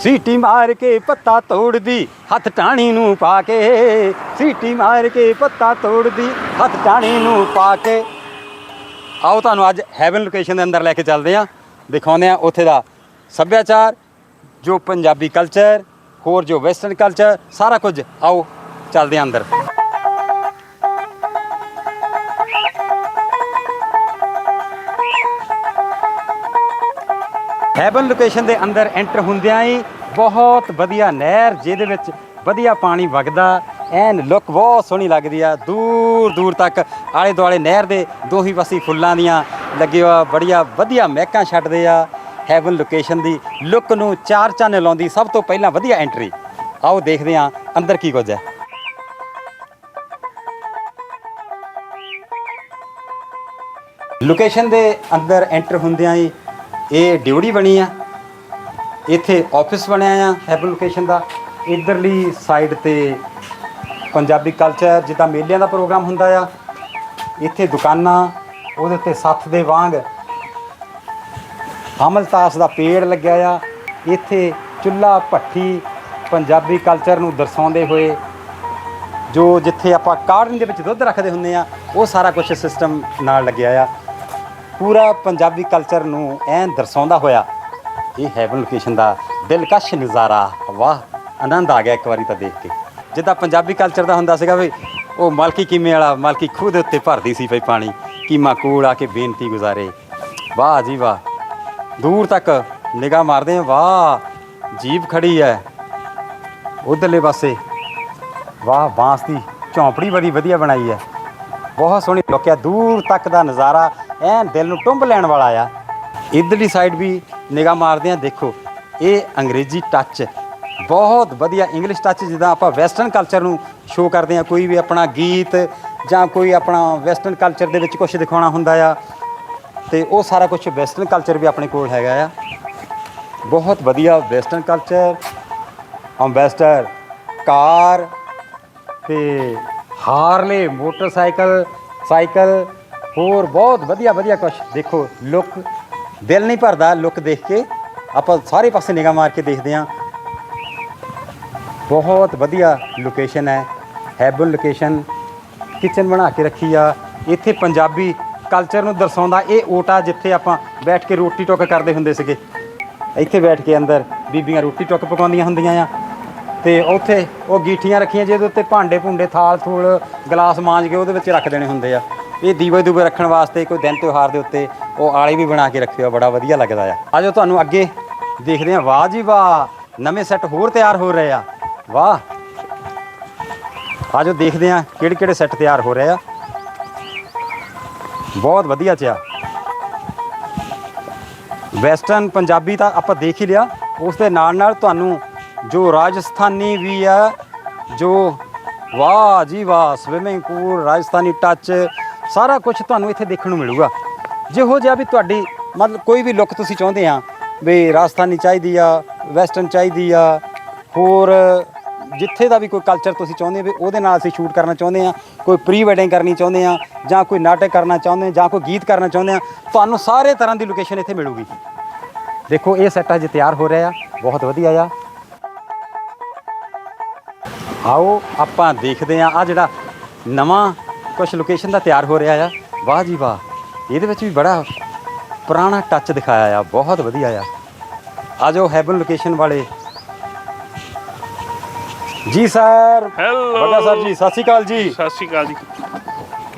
ਸੀਟੀ ਮਾਰ ਕੇ ਪੱਤਾ ਤੋੜਦੀ, ਹੱਥ ਟਾਣੀ ਨੂੰ ਪਾ ਕੇ। ਸੀਟੀ ਮਾਰ ਕੇ ਪੱਤਾ ਤੋੜਦੀ, ਹੱਥ ਟਾਣੀ ਨੂੰ ਪਾ ਕੇ। ਆਓ ਤੁਹਾਨੂੰ ਅੱਜ ਹੈਵਨ ਲੋਕੇਸ਼ਨ ਦੇ ਅੰਦਰ ਲੈ ਕੇ ਚੱਲਦੇ ਹਾਂ। ਦਿਖਾਉਂਦੇ ਹਾਂ ਉੱਥੇ ਦਾ ਸੱਭਿਆਚਾਰ, ਜੋ ਪੰਜਾਬੀ ਕਲਚਰ ਹੋਰ ਜੋ ਵੈਸਟਰਨ ਕਲਚਰ ਸਾਰਾ ਕੁਝ। ਆਓ, ਚੱਲਦੇ ਹਾਂ ਅੰਦਰ। ਹੈਵਨ ਲੋਕੇਸ਼ਨ ਦੇ ਅੰਦਰ ਐਂਟਰ ਹੁੰਦਿਆਂ ਹੀ ਬਹੁਤ ਵਧੀਆ ਨਹਿਰ, ਜਿਹਦੇ ਵਿੱਚ ਵਧੀਆ ਪਾਣੀ ਵਗਦਾ, ਐਨ ਲੁੱਕ ਬਹੁਤ ਸੋਹਣੀ ਲੱਗਦੀ ਆ। ਦੂਰ ਦੂਰ ਤੱਕ ਆਲੇ ਦੁਆਲੇ ਨਹਿਰ ਦੇ ਦੋਹੀ ਪਾਸੇ ਫੁੱਲਾਂ ਦੀਆਂ ਲੱਗੇ ਹੋਆ ਬੜੀਆ ਵਧੀਆ ਮਹਿਕਾਂ ਛੱਡਦੇ ਆ ਹੈਵਨ ਲੋਕੇਸ਼ਨ ਦੀ। ਲੁੱਕ ਨੂੰ ਚਾਰ ਚੰਨ ਲਾਉਂਦੀ ਸਭ ਤੋਂ ਪਹਿਲਾਂ ਵਧੀਆ ਐਂਟਰੀ। ਆਓ ਦੇਖਦੇ ਹਾਂ ਅੰਦਰ ਕੀ ਕੁਝ ਹੈ। ਲੋਕੇਸ਼ਨ ਦੇ ਅੰਦਰ ਐਂਟਰ ਹੁੰਦਿਆਂ ਹੀ ਇਹ ਡਿਊੜੀ ਬਣੀ ਆ। ਇੱਥੇ ਆਫਿਸ ਬਣਿਆ ਆ ਹੈਬਲ ਲੋਕੇਸ਼ਨ ਦਾ। ਇਧਰਲੀ ਸਾਈਡ ਤੇ ਪੰਜਾਬੀ ਕਲਚਰ ਜਿੱਦਾਂ ਮੇਲਿਆਂ ਦਾ ਪ੍ਰੋਗਰਾਮ ਹੁੰਦਾ ਆ। ਇੱਥੇ ਦੁਕਾਨਾਂ, ਉਹਦੇ ਉੱਤੇ ਸੱਥ ਦੇ ਵਾਂਗ ਅਮਲਤਾਸ ਦਾ ਪੇੜ ਲੱਗਿਆ ਆ। ਇੱਥੇ ਚੁੱਲਾ ਭੱਠੀ ਪੰਜਾਬੀ ਕਲਚਰ ਨੂੰ ਦਰਸਾਉਂਦੇ ਹੋਏ, ਜੋ ਜਿੱਥੇ ਆਪਾਂ ਕਾੜਨ ਦੇ ਵਿੱਚ ਦੁੱਧ ਰੱਖਦੇ ਹੁੰਦੇ ਆ, ਉਹ ਸਾਰਾ ਕੁਝ ਸਿਸਟਮ ਨਾਲ ਲੱਗਿਆ ਆ। ਪੂਰਾ ਪੰਜਾਬੀ ਕਲਚਰ ਨੂੰ ਐਂ ਦਰਸਾਉਂਦਾ ਹੋਇਆ। ਇਹ ਹੈਵਨ ਲੋਕੇਸ਼ਨ ਦਾ ਦਿਲਕਸ਼ ਨਜ਼ਾਰਾ। ਵਾਹ, ਆਨੰਦ ਆ ਗਿਆ ਇੱਕ ਵਾਰੀ ਤਾਂ ਦੇਖ ਕੇ। ਜਿੱਦਾਂ ਪੰਜਾਬੀ ਕਲਚਰ ਦਾ ਹੁੰਦਾ ਸੀਗਾ ਵੀ, ਉਹ ਮਾਲਕੀ ਕਿਵੇਂ ਵਾਲਾ, ਮਾਲਕੀ ਖੂਹ ਦੇ ਉੱਤੇ ਭਰਦੀ ਸੀ ਭਈ ਪਾਣੀ, ਕੀਮਾ ਕੋਲ ਆ ਕੇ ਬੇਨਤੀ ਗੁਜ਼ਾਰੇ। ਵਾਹ ਜੀ ਵਾਹ। ਦੂਰ ਤੱਕ ਨਿਗਾਹ ਮਾਰਦੇ ਆ ਵਾਹ, ਜੀਪ ਖੜੀ ਹੈ। ਉਧਰਲੇ ਪਾਸੇ, ਵਾਹ, ਬਾਂਸ ਦੀ ਝੌਂਪੜੀ ਬੜੀ ਵਧੀਆ ਬਣਾਈ ਹੈ। ਬਹੁਤ ਸੋਹਣੀ ਲੋਕਿਆ, ਦੂਰ ਤੱਕ ਦਾ ਨਜ਼ਾਰਾ। ਐਨ ਦਿਲ ਨੂੰ ਟੁੰਬ ਲੈਣ ਵਾਲਾ ਆ। ਇਧਰਲੀ ਸਾਈਡ ਵੀ ਨਿਗਾਹ ਮਾਰਦੇ ਆ ਦੇਖੋ, ਇਹ ਅੰਗਰੇਜ਼ੀ ਟੱਚ ਬਹੁਤ ਵਧੀਆ ਇੰਗਲਿਸ਼ ਟੱਚ ਜਿੱਦਾਂ ਆਪਾਂ ਵੈਸਟਰਨ ਕਲਚਰ ਨੂੰ ਸ਼ੋਅ ਕਰਦੇ ਆ ਕੋਈ ਵੀ ਆਪਣਾ ਗੀਤ ਜਾਂ ਕੋਈ ਆਪਣਾ ਵੈਸਟਰਨ ਕਲਚਰ ਦੇ ਵਿੱਚ ਕੁਝ ਦਿਖਾਉਣਾ ਹੁੰਦਾ ਆ। ਤੇ ਉਹ ਸਾਰਾ ਕੁਝ ਵੈਸਟਰਨ ਕਲਚਰ ਵੀ ਆਪਣੇ ਕੋਲ ਹੈਗਾ ਆ। ਬਹੁਤ ਵਧੀਆ ਵੈਸਟਰਨ ਕਲਚਰ ਅੰਬੈਸਟਰ ਕਾਰ ਤੇ ਹਾਰਲੇ ਮੋਟਰਸਾਈਕਲ ਸਾਈਕਲ ਹੋਰ ਬਹੁਤ ਵਧੀਆ ਵਧੀਆ ਕੁਝ ਦੇਖੋ, ਲੁੱਕ, ਦਿਲ ਨਹੀਂ ਭਰਦਾ ਲੁੱਕ ਦੇਖ ਕੇ। ਆਪਾਂ ਸਾਰੇ ਪਾਸੇ ਨਿਗਾਹ ਮਾਰ ਕੇ ਦੇਖਦੇ ਹਾਂ। ਬਹੁਤ ਵਧੀਆ ਲੋਕੇਸ਼ਨ ਹੈ। ਹੈਬਨ ਲੋਕੇਸ਼ਨ ਕਿਚਨ ਬਣਾ ਕੇ ਰੱਖੀ ਆ। ਇੱਥੇ ਪੰਜਾਬੀ ਕਲਚਰ ਨੂੰ ਦਰਸਾਉਂਦਾ ਇਹ ਓਟਾ ਜਿੱਥੇ ਆਪਾਂ ਬੈਠ ਕੇ ਰੋਟੀ ਟੁੱਕ ਕਰਦੇ ਹੁੰਦੇ ਸੀਗੇ। ਇੱਥੇ ਬੈਠ ਕੇ ਅੰਦਰ ਬੀਬੀਆਂ ਰੋਟੀ ਟੁੱਕ ਪਕਾਉਂਦੀਆਂ ਹੁੰਦੀਆਂ ਆ। ਤੇ ਉੱਥੇ ਉਹ ਗੀਠੀਆਂ ਰੱਖੀਆਂ ਜਿਹਦੇ ਉੱਤੇ ਭਾਂਡੇ ਭੁੰਡੇ ਥਾਲ ਥੂਲ ਗਲਾਸ ਮਾਂਜ ਕੇ ਉਹਦੇ ਵਿੱਚ ਰੱਖ ਦੇਣੇ ਹੁੰਦੇ ਆ। ਇਹ ਦੀਵੇ ਦੂਵੇ ਰੱਖਣ ਵਾਸਤੇ ਕੋਈ ਦਿਨ ਤਿਉਹਾਰ ਦੇ ਉੱਤੇ ਉਹ ਆਲੇ ਵੀ ਬਣਾ ਕੇ ਰੱਖਿਓ, ਬੜਾ ਵਧੀਆ ਲੱਗਦਾ ਆ। ਆਜੋ ਤੁਹਾਨੂੰ ਅੱਗੇ ਦੇਖਦੇ ਆ ਵਾਹ ਜੀ ਵਾਹ, ਨਵੇਂ ਸੈੱਟ ਹੋਰ ਤਿਆਰ ਹੋ ਰਹੇ ਆ। ਵਾਹ। ਆਜੋ ਦੇਖਦੇ ਆ ਕਿਹੜੇ ਕਿਹੜੇ ਸੈੱਟ ਤਿਆਰ ਹੋ ਰਹੇ ਆ। ਬਹੁਤ ਵਧੀਆ ਚਿਆ ਵੈਸਟਰਨ ਪੰਜਾਬੀ ਤਾਂ ਆਪਾਂ ਦੇਖ ਹੀ ਲਿਆ। ਉਸ ਦੇ ਨਾਲ ਨਾਲ ਤੁਹਾਨੂੰ ਜੋ ਰਾਜਸਥਾਨੀ ਵੀ ਆ, ਜੋ ਵਾਹ ਜੀ ਵਾਹ ਸਵਿਮਿੰਗ ਪੂਲ ਰਾਜਸਥਾਨੀ ਟੱਚ ਸਾਰਾ ਕੁਝ ਤੁਹਾਨੂੰ ਇੱਥੇ ਦੇਖਣ ਨੂੰ ਮਿਲੂਗਾ। ਜਿਹੋ ਜਿਹਾ ਵੀ ਤੁਹਾਡੀ ਮਤਲਬ ਕੋਈ ਵੀ ਲੁੱਕ ਤੁਸੀਂ ਚਾਹੁੰਦੇ ਆ, ਵੀ ਰਾਜਸਥਾਨੀ ਚਾਹੀਦੀ ਆ, ਵੈਸਟਰਨ ਚਾਹੀਦੀ ਆ, ਹੋਰ ਜਿੱਥੇ ਦਾ ਵੀ ਕੋਈ ਕਲਚਰ ਤੁਸੀਂ ਚਾਹੁੰਦੇ ਵੀ ਉਹਦੇ ਨਾਲ ਅਸੀਂ ਸ਼ੂਟ ਕਰਨਾ ਚਾਹੁੰਦੇ ਆ, ਕੋਈ ਪ੍ਰੀ ਵੈਡਿੰਗ ਕਰਨੀ ਚਾਹੁੰਦੇ ਆ, ਜਾਂ ਕੋਈ ਨਾਟਕ ਕਰਨਾ ਚਾਹੁੰਦੇ ਆ, ਜਾਂ ਕੋਈ ਗੀਤ ਕਰਨਾ ਚਾਹੁੰਦੇ ਆ, ਤੁਹਾਨੂੰ ਸਾਰੇ ਤਰ੍ਹਾਂ ਦੀ ਲੋਕੇਸ਼ਨ ਇੱਥੇ ਮਿਲੂਗੀ। ਦੇਖੋ, ਇਹ ਸੈੱਟ ਹਜੇ ਤਿਆਰ ਹੋ ਰਿਹਾ ਆ, ਬਹੁਤ ਵਧੀਆ ਆ। ਆਓ, ਆਪਾਂ ਦੇਖਦੇ ਆ ਆ ਜਿਹੜਾ ਨਵਾਂ ਕੁਝ ਲੋਕੇਸ਼ਨ ਦਾ ਤਿਆਰ ਹੋ ਰਿਹਾ ਆ। ਵਾਹ ਜੀ ਵਾਹ। ਇਹਦੇ ਵਿੱਚ ਵੀ ਬੜਾ ਪੁਰਾਣਾ ਟੱਚ ਦਿਖਾਇਆ ਆ। ਬਹੁਤ ਵਧੀਆ ਆ। ਆ ਜਾਓ ਹੈਵਨ ਲੋਕੇਸ਼ਨ ਵਾਲੇ। ਜੀ ਸਰ ਹੈਲੋ ਵੱਡਾ ਸਰ ਜੀ ਸਤਿ ਸ਼੍ਰੀ ਅਕਾਲ ਜੀ। ਸਤਿ ਸ਼੍ਰੀ ਅਕਾਲ ਜੀ।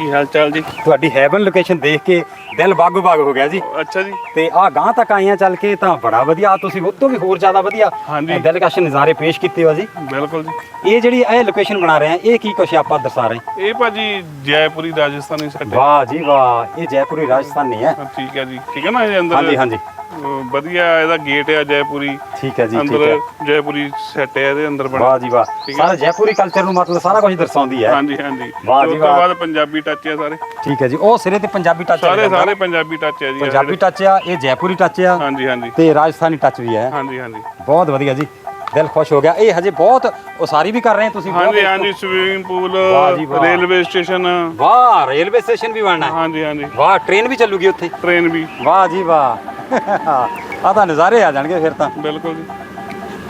ਕੀ ਹਾਲ ਚਾਲ ਜੀ? ਤੁਹਾਡੀ ਹੈਵਨ ਲੋਕੇਸ਼ਨ ਦੇਖ ਕੇ ਦਿਲ ਬਾਗੋ ਬਾਗ ਹੋ ਗਿਆ ਜੀ। ਅੱਛਾ ਜੀ। ਤੇ ਆ ਗਾਂ ਤੱਕ ਆਈਆਂ ਚੱਲ ਕੇ ਤਾਂ ਬੜਾ ਵਧੀਆ ਤੁਸੀਂ ਉਹ ਤੋਂ ਵੀ ਹੋਰ ਜ਼ਿਆਦਾ ਵਧੀਆ ਹਾਂਜੀ। ਦਿਲਕਸ਼ ਨਜ਼ਾਰੇ ਪੇਸ਼ ਕੀਤੇ ਹੋ ਜੀ। ਬਿਲਕੁਲ ਜੀ। ਇਹ ਜਿਹੜੀ ਇਹ ਲੋਕੇਸ਼ਨ ਬਣਾ ਰਹੇ ਆ ਇਹ ਕੀ ਕੁਛ ਆਪਾਂ ਦਰਸਾ ਰਹੇ? ਇਹ ਭਾਜੀ ਜੈਪੁਰੀ ਰਾਜਸਥਾਨੀ ਹੈ ਵਾਹ ਜੀ ਵਾਹ ਇਹ ਜੈਪੁਰੀ ਰਾਜਸਥਾਨੀ ਹੈ ਹਾਂ, ਠੀਕ ਹੈ ਜੀ। ਠੀਕ ਹੈ ਨਾ ਇਹ ਅੰਦਰ? ਹਾਂਜੀ ਹਾਂਜੀ। ਅਹ, ਵਧੀਆ ਇਹਦਾ ਗੇਟ ਹੈ ਜੈਪੁਰੀ। ਠੀਕ ਹੈ ਜੀ ਠੀਕ ਅੰਦਰ ਹੈ। ਜੈਪੁਰੀ ਸੈੱਟ ਹੈ ਇਹਦੇ ਅੰਦਰ ਬਣਾ। ਵਾਹ ਜੀ ਵਾਹ। ਠੀਕ ਹੈ। ਸਾਰਾ ਜੈਪੁਰੀ ਕਲਚਰ ਨੂੰ ਮਤਲਬ ਸਾਰਾ ਕੁਝ ਦਰਸਾਉਂਦੀ ਹੈ। ਹਾਂਜੀ ਹਾਂਜੀ। ਵਾਹ ਤੇ ਜੀ ਉਸ ਤੋਂ ਵਾਹ। ਬਾਅਦ ਪੰਜਾਬੀ ਟੱਚ ਹੈ ਸਾਰੇ। ਠੀਕ ਹੈ ਜੀ ਉਹ ਸਿਰੇ ਤੇ ਪੰਜਾਬੀ ਟੱਚ ਸਾਰੇ। ਸਾਰੇ ਪੰਜਾਬੀ ਟੱਚ ਹੈ ਜੀ ਪੰਜਾਬੀ ਟੱਚ ਆ ਇਹ ਜੈਪੁਰੀ ਟੱਚ ਆ। ਹਾਂਜੀ ਹਾਂਜੀ। ਤੇ ਰਾਜਸਥਾਨੀ ਟੱਚ ਵੀ ਹੈ। ਹਾਂਜੀ ਹਾਂਜੀ। ਬਹੁਤ ਵਧੀਆ ਜੀ। ਦਿਲ ਖੁਸ਼ ਹੋ ਗਿਆ। ਇਹ ਹਜੇ ਬਹੁਤ ਉਸਾਰੀ ਵੀ ਕਰ ਰਹੇ ਹੋ ਤੁਸੀਂ। ਬਹੁਤ ਹਾਂਜੀ ਹਾਂਜੀ ਸਵਿਮਿੰਗ ਪੂਲ ਵਾਹ ਜੀ ਵਾਹ। ਰੇਲਵੇ ਸਟੇਸ਼ਨ ਵਾਹ ਰੇਲਵੇ ਸਟੇਸ਼ਨ ਵੀ ਬਣਨਾ ਹੈ। ਹਾਂਜੀ ਹਾਂਜੀ। ਵਾਹ ਟ੍ਰੇਨ ਵੀ ਚੱਲੂਗੀ ਉੱਥੇ। ਟ੍ਰੇਨ ਵੀ। ਵਾਹ ਜੀ ਵਾਹ। ਆ ਤਾਂ ਨਜ਼ਾਰੇ ਆ ਜਾਣਗੇ ਫਿਰ ਤਾਂ। ਬਿਲਕੁਲ ਜੀ।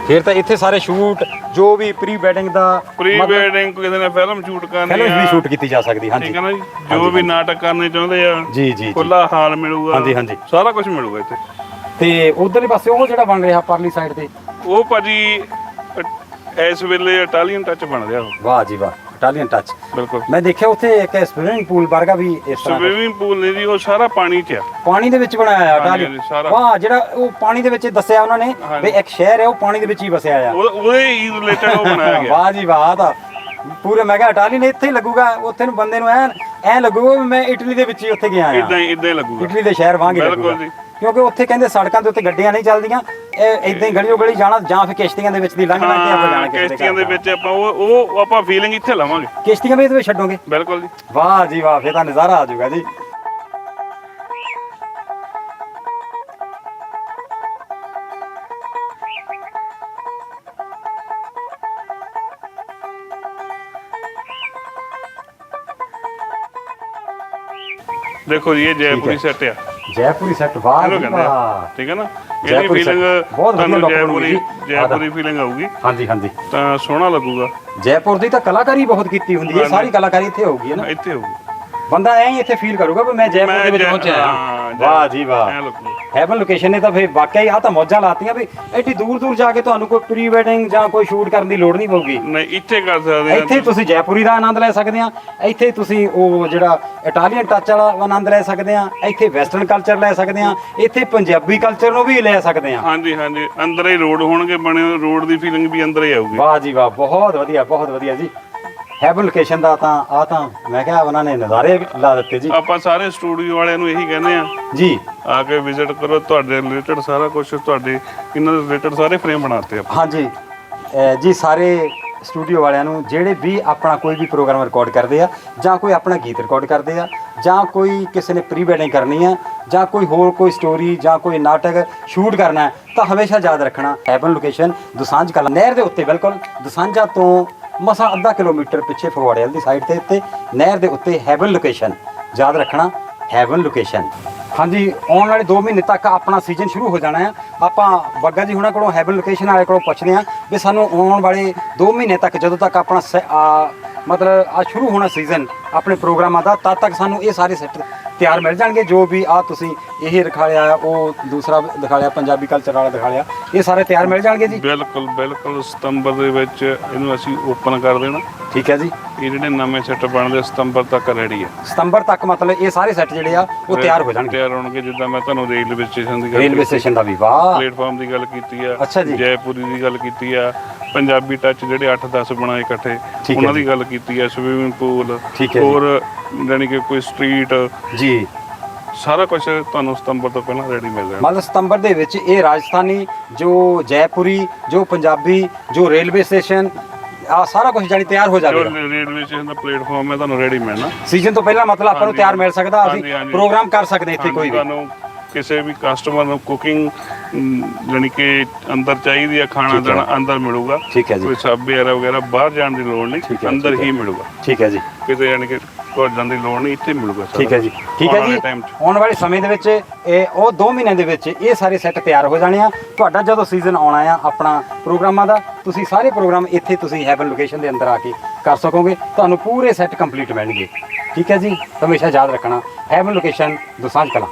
ਫਿਰ ਤਾਂ ਇੱਥੇ ਸਾਰੇ ਸ਼ੂਟ ਜੋ ਵੀ ਪ੍ਰੀ ਵੈਡਿੰਗ ਦਾ ਪ੍ਰੀ ਵੈਡਿੰਗ ਕਿਸੇ ਨੇ ਫਿਲਮ ਸ਼ੂਟ ਕਰਨੀ ਫਿਲਮ ਵੀ ਆ। ਸ਼ੂਟ ਕੀਤੀ ਜਾ ਸਕਦੀ ਹਾਂਜੀ। ਠੀਕ ਹੈ ਨਾ ਜੀ? ਜੋ ਵੀ ਨਾਟਕ ਕਰਨੇ ਚਾਹੁੰਦੇ ਆ ਜੀ ਜੀ ਖੁੱਲਾ ਹਾਲ ਮਿਲੂਗਾ। ਹਾਂਜੀ, ਹਾਂਜੀ। ਸਾਰਾ ਕੁਝ ਮਿਲੂਗਾ ਇੱਥੇ। ਤੇ ਉਧਰਲੇ ਪਾਸੇ ਉਹ ਜਿਹੜਾ ਬਣ ਰਿਹਾ ਪਰਲੀ ਸਾਈਡ ਤੇ? ਉਹ ਭਾਜੀ ਇਸ ਵੇਲੇ ਇਟਾਲੀਅਨ ਟੱਚ ਬਣ ਰਿਹਾ। ਵਾਹ ਜੀ ਵਾਹ। ਇਟਾਲੀਅਨ ਟੱਚ ਬਿਲਕੁਲ। ਮੈਂ ਦੇਖਿਆ ਉੱਥੇ ਇੱਕ ਸਵਿਮਿੰਗ ਪੂਲ ਵਰਗਾ ਵੀ ਇਸ ਤਰ੍ਹਾਂ ਦਾ। ਸਵਿਮਿੰਗ ਪੂਲ ਨਹੀਂ ਜੀ ਉਹ ਸਾਰਾ ਪਾਣੀ 'ਚ ਆ। ਪਾਣੀ ਦੇ ਵਿੱਚ ਬਣਾਇਆ ਹਾਂਜੀ, ਇਟਾਲੀਅਨ ਹਾਂਜੀ, ਸਾਰਾ। ਵਾਹ ਜਿਹੜਾ ਉਹ ਪਾਣੀ ਦੇ ਵਿੱਚ ਦੱਸਿਆ ਉਹਨਾਂ ਨੇ। ਵੀ ਇੱਕ ਸ਼ਹਿਰ ਹੈ ਉਹ ਪਾਣੀ ਦੇ ਵਿੱਚ ਹੀ ਵਸਿਆ ਆ। ਉਹ ਉਹਦੇ ਹੀ ਰਿਲੇਟਡ ਉਹ ਬਣਾਇਆ ਗਿਆ। ਵਾਹ ਜੀ ਵਾਹ ਤਾਂ ਪੂਰੇ ਮੈਂ ਕਿਹਾ ਇਟਾਲੀਅਨ ਇੱਥੇ ਹੀ ਲੱਗੂਗਾ ਉੱਥੇ ਨੂੰ ਬੰਦੇ ਨੂੰ ਐ ਐ ਲੱਗੂਗਾ ਵੀ ਮੈਂ ਇਟਲੀ ਦੇ ਵਿੱਚ ਹੀ ਉੱਥੇ ਗਿਆ ਆ। ਇਦਾਂ ਹੀ ਇਦਾਂ ਹੀ ਲੱਗੂਗਾ। ਇਟਲੀ ਦੇ ਸ਼ਹਿਰ ਵਾਂਗ ਹੀ ਬਿਲਕੁਲ ਲੱਗੂਗਾ ਜੀ। ਕਿਉਂਕਿ ਉੱਥੇ ਕਹਿੰਦੇ ਸੜਕਾਂ ਦੇ ਉੱਤੇ ਗੱਡੀਆਂ ਨਹੀਂ ਚੱਲਦੀਆਂ ਇਹ ਇਦਾਂ ਹੀ ਗਲੀਓ ਗਲੀ ਜਾਣਾ ਜਾਂ ਫਿਰ ਕਿਸ਼ਤੀਆਂ ਦੇ ਵਿੱਚ ਦੀ ਲੰਘ ਲੰਘ ਕੇ ਆਪਾਂ ਜਾਣਾ ਹਾਂ ਕਿਸੇ ਕਿਸ਼ਤੀਆਂ ਦੇ ਘਰ। ਵਿੱਚ ਆਪਾਂ ਉਹ ਉਹ ਆਪਾਂ ਫੀਲਿੰਗ ਇੱਥੇ ਲਵਾਂਗੇ। ਕਿਸ਼ਤੀਆਂ ਵੀ ਇਹਦੇ ਵਿੱਚ ਛੱਡੋਗੇ? ਬਿਲਕੁਲ ਜੀ। ਵਾਹ ਜੀ ਵਾਹ ਫੇਰ ਤਾਂ ਨਜ਼ਾਰਾ ਆ ਜਾਊਗਾ ਜੀ। ਦੇਖੋ ਜੀ ਇਹ ਜੈਪੁਰੀ ਸੈੱਟ ਆ। ਜੈਪੁਰੀ ਸੈੱਟ ਵਾਹ ਇਹਨੂੰ ਜੀ ਕਹਿੰਦੇ ਆ। ਵਾਹ। ਠੀਕ ਹੈ ਨਾ? ਇਹਦੀ ਫੀਲਿੰਗ ਬਹੁਤ ਵਧੀਆ ਤੁਹਾਨੂੰ ਜੈਪੁਰੀ। ਜੈਪੁਰੀ ਫੀਲਿੰਗ ਆਊਗੀ। ਹਾਂਜੀ ਹਾਂਜੀ। ਤਾਂ ਸੋਹਣਾ ਲੱਗੂਗਾ। ਜੈਪੁਰ ਦੀ ਤਾਂ ਕਲਾਕਾਰੀ ਬਹੁਤ ਕੀਤੀ ਹੁੰਦੀ ਹੈ। ਸਾਰੀ ਕਲਾਕਾਰੀ ਇੱਥੇ ਹੋਊਗੀ ਹੈ ਨਾ? ਇੱਥੇ ਹੋਊਗੀ। ਬੰਦਾ ਐਂ ਹੀ ਇੱਥੇ ਫੀਲ ਕਰੂਗਾ ਵੀ ਮੈਂ ਜੈਪੁਰ ਦੇ ਵਿੱਚ ਪਹੁੰਚਿਆ ਹਾਂ, ਵਾਹ ਜੀ ਵਾਹ। ਹੈਵਨ ਲੋਕੇਸ਼ਨ ਨੇ ਤਾਂ ਫੇਰ ਵਾਕਿਆ ਹੀ ਆ ਤਾਂ ਮੌਜਾਂ ਲਾਤੀਆਂ ਵੀ ਐਡੀ ਦੂਰ ਦੂਰ ਜਾ ਕੇ ਤੁਹਾਨੂੰ ਕੋਈ ਪ੍ਰੀ ਵੈਡਿੰਗ ਜਾਂ ਕੋਈ ਸ਼ੂਟ ਕਰਨ ਦੀ ਲੋੜ ਨਹੀਂ ਪਊਗੀ। ਨਹੀਂ ਇੱਥੇ ਕਰ ਸਕਦੇ ਆ ਇੱਥੇ ਤੁਸੀਂ ਜੈਪੁਰੀ ਦਾ ਆਨੰਦ ਲੈ ਸਕਦੇ ਆ ਇੱਥੇ ਤੁਸੀਂ ਉਹ ਜਿਹੜਾ ਇਟਾਲੀਅਨ ਟੱਚ ਵਾਲਾ ਆਨੰਦ ਲੈ ਸਕਦੇ ਆ ਇੱਥੇ ਵੈਸਟਰਨ ਕਲਚਰ ਲੈ ਸਕਦੇ ਆ ਇੱਥੇ ਪੰਜਾਬੀ ਕਲਚਰ ਨੂੰ ਵੀ ਲੈ ਸਕਦੇ ਆ ਹਾਂਜੀ ਹਾਂਜੀ। ਅੰਦਰ ਹੀ ਰੋਡ ਹੋਣਗੇ ਬਣੇ ਰੋਡ ਦੀ ਫੀਲਿੰਗ ਵੀ ਅੰਦਰ ਹੀ ਆਊਗੀ। ਵਾਹ ਜੀ ਵਾਹ ਬਹੁਤ ਵਧੀਆ ਬਹੁਤ ਵਧੀਆ ਜੀ। ਹੈਵਨ ਲੋਕੇਸ਼ਨ ਦਾ ਤਾਂ ਆ ਤਾਂ ਮੈਂ ਕਿਹਾ ਉਹਨਾਂ ਨੇ ਨਜ਼ਾਰੇ ਲਾ ਦਿੱਤੇ ਜੀ। ਆਪਾਂ ਸਾਰੇ ਸਟੂਡੀਓ ਵਾਲਿਆਂ ਨੂੰ ਇਹੀ ਕਹਿੰਦੇ ਆ ਜੀ। ਆ ਕੇ ਵਿਜ਼ਿਟ ਕਰੋ ਤੁਹਾਡੇ ਰਿਲੇਟਡ ਸਾਰਾ ਕੁਝ ਤੁਹਾਡੇ ਇਹਨਾਂ ਦੇ ਰਿਲੇਟਡ ਸਾਰੇ ਫਰੇਮ ਬਣਾਤੇ ਆਪਾਂ। ਹਾਂਜੀ। ਅਹ ਜੀ ਸਾਰੇ ਸਟੂਡੀਓ ਵਾਲਿਆਂ ਨੂੰ ਜਿਹੜੇ ਵੀ ਆਪਣਾ ਕੋਈ ਵੀ ਪ੍ਰੋਗਰਾਮ ਰਿਕਾਰਡ ਕਰਦੇ ਆ ਜਾਂ ਕੋਈ ਆਪਣਾ ਗੀਤ ਰਿਕਾਰਡ ਕਰਦੇ ਆ ਜਾਂ ਕੋਈ ਕਿਸੇ ਨੇ ਪ੍ਰੀ ਵੈਡਿੰਗ ਕਰਨੀ ਆ ਜਾਂ ਕੋਈ ਹੋਰ ਕੋਈ ਸਟੋਰੀ ਜਾਂ ਕੋਈ ਨਾਟਕ ਸ਼ੂਟ ਕਰਨਾ ਹੈ ਤਾਂ ਹਮੇਸ਼ਾ ਯਾਦ ਰੱਖਣਾ ਹੈਵਨ ਲੋਕੇਸ਼ਨ ਦੁਸਾਂਝ ਕਲਾ ਨਹਿਰ ਦੇ ਉੱਤੇ ਬਿਲਕੁਲ ਦੁਸਾਂਝਾ ਤੋਂ ਮਸਾ ਅੱਧਾ ਕਿਲੋਮੀਟਰ ਪਿੱਛੇ ਫਗਵਾੜੇ ਵਾਲੀ ਸਾਈਡ ਤੇ ਉੱਤੇ, ਨਹਿਰ ਦੇ ਉੱਤੇ ਹੈਵਨ ਲੋਕੇਸ਼ਨ ਯਾਦ ਰੱਖਣਾ ਹੈਵਨ ਲੋਕੇਸ਼ਨ ਹਾਂਜੀ, ਆਉਣ ਵਾਲੇ 2 ਮਹੀਨੇ ਤੱਕ ਆਪਣਾ ਸੀਜ਼ਨ ਸ਼ੁਰੂ ਹੋ ਜਾਣਾ ਹੈ ਆਪਾਂ ਬੱਗਾ ਜੀ ਹੁਣਾਂ ਕੋਲੋਂ ਹੈਵਨ ਲੋਕੇਸ਼ਨ ਵਾਲੇ ਕੋਲੋਂ ਪੁੱਛਦੇ ਹਾਂ ਵੀ ਸਾਨੂੰ ਆਉਣ ਵਾਲੇ 2 ਮਹੀਨੇ ਤੱਕ ਜਦੋਂ ਤੱਕ ਆਪਣਾ ਸ- ਮਤਲਬ ਆ ਸ਼ੁਰੂ ਹੋਣਾ ਸੀਜ਼ਨ ਆਪਣੇ ਪ੍ਰੋਗਰਾਮਾਂ ਦਾ, ਤਦ ਤੱਕ ਸਾਨੂੰ ਇਹ ਸਾਰੇ ਸੈਟ ਤਿਆਰ ਮਿਲ ਜਾਣਗੇ ਜੋ ਵੀ ਆ ਤੁਸੀਂ ਇਹ ਹੈ, ਉਹ ਦੂਸਰਾ ਦਿਖਾਇਆ ਪੰਜਾਬੀ ਕਲਚਰ ਵਾਲਾ ਦਿਖਾਇਆ ਇਹ ਸਾਰੇ ਤਿਆਰ ਮਿਲ ਜਾਣਗੇ ਜੀ? ਬਿਲਕੁਲ ਬਿਲਕੁਲ ਸਤੰਬਰ ਦੇ ਵਿੱਚ ਇਹਨੂੰ ਅਸੀਂ ਓਪਨ ਕਰ ਦੇਣਾ। ਠੀਕ ਹੈ ਜੀ। ਇਹ ਜਿਹੜੇ ਨਵੇਂ ਸੈੱਟ ਬਣਦੇ ਸਤੰਬਰ ਤੱਕ ਰੈਡੀ ਆ ਸਤੰਬਰ ਤੱਕ ਮਤਲਬ ਇਹ ਸਾਰੇ ਸੈੱਟ ਜਿਹੜੇ ਆ ਉਹ ਤਿਆਰ ਹੋ ਜਾਣਗੇ ਤਿਆਰ ਹੋਣਗੇ ਜਿੱਦਾਂ ਮੈਂ ਤੁਹਾਨੂੰ ਰੇਲਵੇ ਸਟੇਸ਼ਨ ਦੀ ਗੱਲ ਰੇਲਵੇ ਸਟੇਸ਼ਨ ਦਾ ਵੀ ਵਾਹ ਪਲੇਟਫਾਰਮ ਦੀ ਗੱਲ ਕੀਤੀ ਆ ਅੱਛਾ ਜੀ। ਜੈਪੁਰੀ ਦੀ ਗੱਲ ਕੀਤੀ ਆ ਪੰਜਾਬੀ ਟੱਚ ਜਿਹੜੇ 8-10 ਬਣਾਏ ਇਕੱਠੇ ਉਹਨਾਂ। ਦੀ ਗੱਲ ਕੀਤੀ ਆ ਸਵੀਮਿੰਗ ਪੂਲ। ਹੋਰ ਜਾਣੀ ਕਿ ਕੋਈ ਸਟਰੀਟ ਜੀ ਸਾਰਾ ਕੁਝ ਤੁਹਾਨੂੰ ਸਤੰਬਰ ਤੋਂ ਪਹਿਲਾਂ ਰੈਡੀ ਮਿਲ ਜਾਣਾ ਮਤਲਬ ਸਤੰਬਰ ਦੇ ਵਿੱਚ ਇਹ ਰਾਜਸਥਾਨੀ ਜੋ ਜੈਪੁਰੀ ਜੋ ਪੰਜਾਬੀ ਜੋ ਰੇਲਵੇ ਸਟੇਸ਼ਨ ਆ ਸਾਰਾ ਕੁਝ ਜਾਨੀ ਤਿਆਰ ਹੋ ਜੋ ਜਾਵੇਗਾ ਰੇਲਵੇ ਸਟੇਸ਼ਨ ਦਾ ਪਲੇਟਫਾਰਮ ਹੈ ਤੁਹਾਨੂੰ ਰੈਡੀ ਮਿਲਣਾ। ਸੀਜ਼ਨ ਤੋਂ ਪਹਿਲਾਂ ਮਤਲਬ ਆਪਾਂ ਨੂੰ ਤਿਆਰ ਮਿਲ ਸਕਦਾ ਹਾਂਜੀ, ਅਸੀਂ ਹਾਂਜੀ। ਪ੍ਰੋਗਰਾਮ ਕਰ ਸਕਦੇ ਇੱਥੇ ਕੋਈ ਵੀ। ਤੁਹਾਨੂੰ ਕਿਸੇ ਵੀ ਕਸਟਮਰ ਨੂੰ ਕੁਕਿੰਗ ਜਾਨੀ ਕਿ ਅੰਦਰ ਚਾਹੀਦੀ ਆ ਖਾਣਾ ਠੀਕ ਹੈ। ਦਾਣਾ ਅੰਦਰ ਮਿਲੂਗਾ। ਠੀਕ ਹੈ ਜੀ। ਕੋਈ ਸਬ ਵਗੈਰਾ ਵਗੈਰਾ ਬਾਹਰ ਜਾਣ ਦੀ ਲੋੜ ਠੀਕ ਨਹੀਂ ਅੰਦਰ ਠੀਕ ਹੈ। ਹੀ ਮਿਲੂਗਾ। ਠੀਕ ਹੈ ਜੀ। ਕਿਤੇ ਜਾਨੀ ਕਿ ਕੋਈ ਜਾਣ ਦੀ ਲੋੜ ਨਹੀਂ ਇੱਥੇ ਮਿਲੂਗਾ ਸਾਰਾ ਠੀਕ ਹੈ ਜੀ। ਠੀਕ ਆਉਣ ਹੈ ਵਾਲੇ ਜੀ। time 'ਚ। ਆਉਣ ਵਾਲੇ ਸਮੇਂ ਦੇ ਵਿੱਚ ਇਹ ਉਹ 2 ਮਹੀਨਿਆਂ ਦੇ ਵਿੱਚ ਇਹ ਸਾਰੇ ਸੈੱਟ ਤਿਆਰ ਹੋ ਜਾਣੇ ਆ। ਤੁਹਾਡਾ ਜਦੋਂ ਸੀਜ਼ਨ ਆਉਣਾ ਆ ਆਪਣਾ ਪ੍ਰੋਗਰਾਮਾਂ ਦਾ ਤੁਸੀਂ ਸਾਰੇ ਪ੍ਰੋਗਰਾਮ ਇੱਥੇ ਤੁਸੀਂ ਹੈਵਨ ਲੋਕੇਸ਼ਨ ਦੇ ਅੰਦਰ ਆ ਕੇ ਕਰ ਸਕੋਗੇ। ਤੁਹਾਨੂੰ ਪੂਰੇ ਸੈੱਟ ਕੰਪਲੀਟ ਮਿਲਣਗੇ। ਠੀਕ ਹੈ ਜੀ। ਹਮੇਸ਼ਾ ਯਾਦ ਰੱਖਣਾ। Heaven location Dosanjh Kalan.